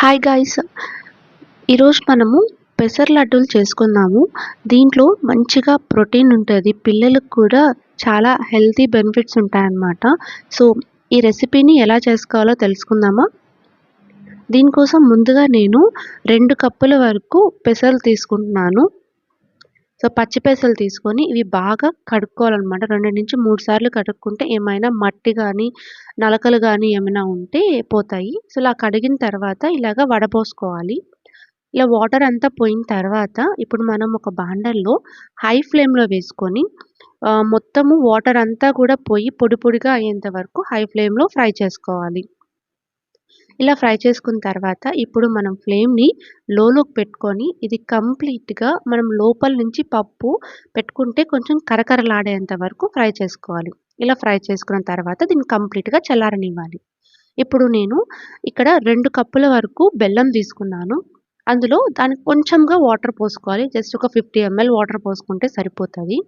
Hi guys ఈరోజు మనము పెసర లడ్డూలు చేసుకున్నాము దీంట్లో మంచిగా ప్రోటీన్ ఉంటుంది. పిల్లలకు కూడా చాలా హెల్తీ బెనిఫిట్స్ ఉంటాయన్నమాట. సో ఈ రెసిపీని ఎలా చేసుకోవాలో తెలుసుకుందామా? దీనికోసం ముందుగా నేను రెండు కప్పుల వరకు పెసర్లు తీసుకుంటున్నాను. సో పచ్చి పెసలు తీసుకొని ఇవి బాగా కడుక్కోవాలన్నమాట. రెండు నుంచి మూడు సార్లు కడుక్కుంటే ఏమైనా మట్టి కానీ నలకలు కానీ ఏమైనా ఉంటే పోతాయి. సో ఇలా కడిగిన తర్వాత ఇలాగ వడపోసుకోవాలి ఇలా వాటర్ అంతా పోయిన తర్వాత ఇప్పుడు మనం ఒక బాండల్లో హై ఫ్లేమ్లో వేసుకొని మొత్తము వాటర్ అంతా కూడా పోయి పొడి పొడిగా అయ్యేంత వరకు హై ఫ్లేమ్లో ఫ్రై చేసుకోవాలి. ఇలా ఫ్రై చేసుకున్న తర్వాత ఇప్పుడు మనం ఫ్లేమ్ని లోలోకి పెట్టుకొని ఇది కంప్లీట్గా మనం లోపల నుంచి పప్పు పెట్టుకుంటే కొంచెం కరకరలాడేంత వరకు ఫ్రై చేసుకోవాలి. ఇలా ఫ్రై చేసుకున్న తర్వాత దీన్ని కంప్లీట్గా చల్లారనివ్వాలి. ఇప్పుడు నేను ఇక్కడ రెండు కప్పుల వరకు బెల్లం తీసుకున్నాను. అందులో దానికి కొంచెంగా వాటర్ పోసుకోవాలి. జస్ట్ ఒక ఫిఫ్టీ ఎంఎల్ వాటర్ పోసుకుంటే సరిపోతుంది.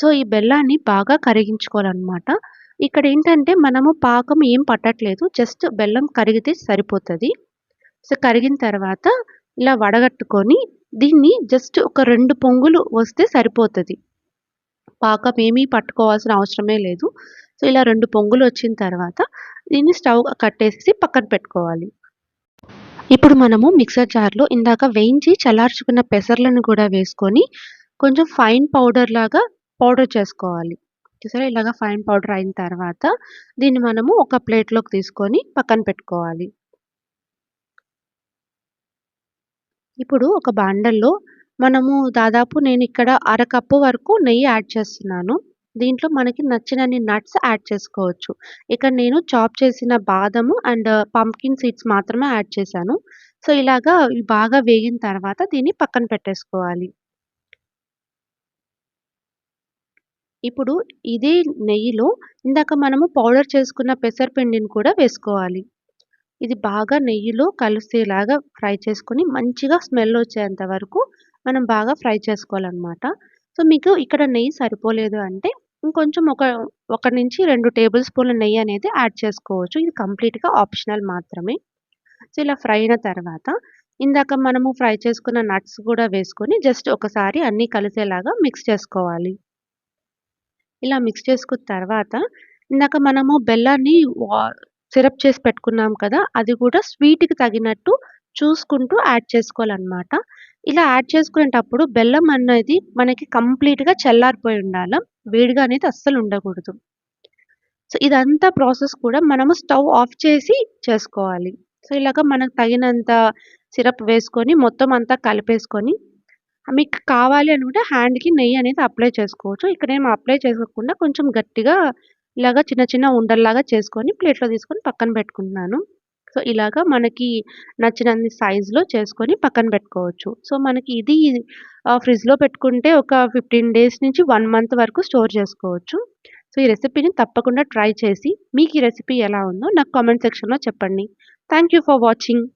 సో ఈ బెల్లాన్ని బాగా కరిగించుకోవాలన్నమాట. ఇక్కడ ఏంటంటే మనము పాకం ఏం పట్టట్లేదు జస్ట్ బెల్లం కరిగితే సరిపోతుంది. సో కరిగిన తర్వాత ఇలా వడగట్టుకొని దీన్ని జస్ట్ ఒక రెండు పొంగులు వస్తే సరిపోతుంది. పాకం ఏమీ పట్టుకోవాల్సిన అవసరమే లేదు. సో ఇలా రెండు పొంగులు వచ్చిన తర్వాత దీన్ని స్టవ్ కట్టేసి పక్కన పెట్టుకోవాలి. ఇప్పుడు మనము మిక్సర్ జార్లో ఇందాక వేయించి చల్లార్చుకున్న పెసర్లను కూడా వేసుకొని కొంచెం ఫైన్ పౌడర్ లాగా పౌడర్ చేసుకోవాలి. చూసారా ఇలాగ ఫైన్ పౌడర్ అయిన తర్వాత దీన్ని మనము ఒక ప్లేట్లోకి తీసుకొని పక్కన పెట్టుకోవాలి. ఇప్పుడు ఒక బాండల్లో మనము దాదాపు నేను ఇక్కడ అరకప్పు వరకు నెయ్యి యాడ్ చేస్తున్నాను. దీంట్లో మనకి నచ్చినన్ని నట్స్ యాడ్ చేసుకోవచ్చు. ఇక్కడ నేను చాప్ చేసిన బాదము అండ్ పంకిన్ సీడ్స్ మాత్రమే యాడ్ చేశాను. సో ఇలాగా బాగా వేగిన తర్వాత దీన్ని పక్కన పెట్టేసుకోవాలి. ఇప్పుడు ఇదే నెయ్యిలో ఇందాక మనము పౌడర్ చేసుకున్న పెసరపిండిని కూడా వేసుకోవాలి. ఇది బాగా నెయ్యిలో కలిసేలాగా ఫ్రై చేసుకొని మంచిగా స్మెల్ వచ్చేంత వరకు మనం బాగా ఫ్రై చేసుకోవాలన్నమాట. సో మీకు ఇక్కడ నెయ్యి సరిపోలేదు అంటే ఇంకొంచెం ఒక ఒక నుంచి రెండు టేబుల్ స్పూన్ల నెయ్యి అనేది యాడ్ చేసుకోవచ్చు. ఇది కంప్లీట్గా ఆప్షనల్ మాత్రమే. సో ఇలా ఫ్రై అయిన తర్వాత ఇందాక మనము ఫ్రై చేసుకున్న నట్స్ కూడా వేసుకొని జస్ట్ ఒకసారి అన్నీ కలిసేలాగా మిక్స్ చేసుకోవాలి. ఇలా మిక్స్ చేసుకున్న తర్వాత ఇందాక మనము బెల్లాన్ని సిరప్ చేసి పెట్టుకున్నాం కదా అది కూడా స్వీట్కి తగినట్టు చూసుకుంటూ యాడ్ చేసుకోవాలన్నమాట. ఇలా యాడ్ చేసుకునేటప్పుడు బెల్లం అనేది మనకి కంప్లీట్గా చల్లారిపోయి ఉండాలి వేడిగా అనేది అస్సలు ఉండకూడదు. సో ఇదంతా ప్రాసెస్ కూడా మనము స్టవ్ ఆఫ్ చేసి చేసుకోవాలి. సో ఇలాగ మనకు తగినంత సిరప్ వేసుకొని మొత్తం అంతా కలిపేసుకొని మీకు కావాలి అనుకుంటే హ్యాండ్‌కి నెయ్యి అనేది అప్లై చేసుకోవచ్చు. ఇక్కడేమో అప్లై చేసుకోకుండా కొంచెం గట్టిగా ఇలాగ చిన్న చిన్న ఉండల్లాగా చేసుకొని ప్లేట్‌లో తీసుకొని పక్కన పెట్టుకుంటున్నాను. సో, ఇలాగ మనకి నచ్చినన్ని సైజులో చేసుకొని పక్కన పెట్టుకోవచ్చు. సో, మనకి ఇది ఫ్రిడ్జ్‌లో పెట్టుకుంటే ఒక ఫిఫ్టీన్ డేస్ నుంచి వన్ మంత్ వరకు స్టోర్ చేసుకోవచ్చు. సో, ఈ రెసిపీని తప్పకుండా ట్రై చేసి మీకు ఈ రెసిపీ ఎలా ఉందో నాకు కామెంట్ సెక్షన్‌లో చెప్పండి. Thank you for watching.